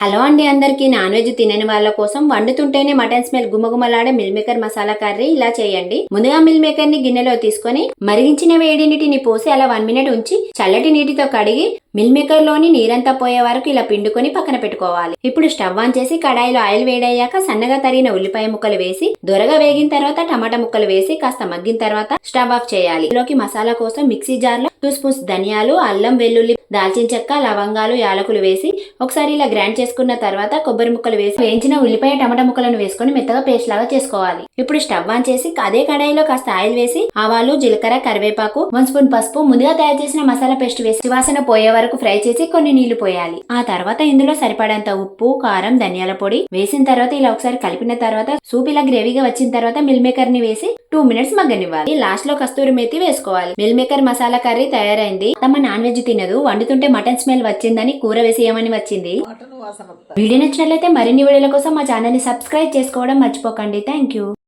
Hello అండి అందరికీ. Non veg తినని వాళ్ళ కోసం వండుతుంటేనే మటన్ స్మెల్ గుమగుమలాడే మిల్ మేకర్ మసాలా కర్రీ ఇలా చేయండి. ముందుగా మిల్ మేకర్ని గిన్నెలో తీసుకొని మరిగించిన వేడి నీటిని పోసి అలా వన్ మినిట్ ఉంచి చల్లటి నీటితో కడిగి మిల్ మేకర్లోని నీరంతా పోయే వరకు ఇలా పిండుకొని పక్కన పెట్టుకోవాలి. ఇప్పుడు స్టవ్ ఆన్ చేసి కడాయిలో ఆయిల్ వేడయ్యాక సన్నగా తరిగిన ఉల్లిపాయ ముక్కలు వేసి దొరగా వేగిన తర్వాత టమాటా ముక్కలు వేసి కాస్త మగ్గిన తర్వాత స్టవ్ ఆఫ్ చేయాలి. ఇందులోకి మసాలా కోసం మిక్సీ జార్లో టూ స్పూన్స్ ధనియాలు అల్లం వెల్లుల్లి దాల్చిన చెక్క లవంగాలు యాలకులు వేసి ఒకసారి ఇలా గ్రైండ్ చేసుకున్న తర్వాత కొబ్బరి ముక్కలు వేసి వేయించిన ఉల్లిపాయ టమాటా ముక్కలను వేసుకొని మెత్తగా పేస్ట్ లాగా చేసుకోవాలి. ఇప్పుడు స్టవ్ ఆన్ చేసి అదే కడాయిలో కాస్త ఆయిల్ వేసి ఆవాలు జీలకర్ర కరివేపాకు వన్ స్పూన్ పసుపు ముందుగా తయారు చేసిన మసాలా పేస్ట్ వేసి వాసన పోయే వరకు ఫ్రై చేసి కొన్ని నీళ్ళు పోయాలి. ఆ తర్వాత ఇందులో సరిపడంత ఉప్పు కారం ధనియాల పొడి వేసిన తర్వాత ఇలా ఒకసారి కలిపిన తర్వాత సూప్ ఇలా గ్రేవీగా వచ్చిన తర్వాత మిల్ మేకర్ని వేసి టూ మినిట్స్ మగ్గనివ్వాలి. లాస్ట్లో కస్తూరి మేతి వేసుకోవాలి. మిల్ మేకర్ మసాలా కర్రీ తయారైంది. తమ నాన్ వెజ్ తినదు. వండుతుంటే మటన్ స్మెల్ వచ్చిందని కూర వేసేయమని వచ్చింది. వీడియో నచ్చినట్లయితే మరిన్ని వీడియోల కోసం మా ఛానల్ని సబ్స్క్రైబ్ చేసుకోవడం మర్చిపోకండి. Thank you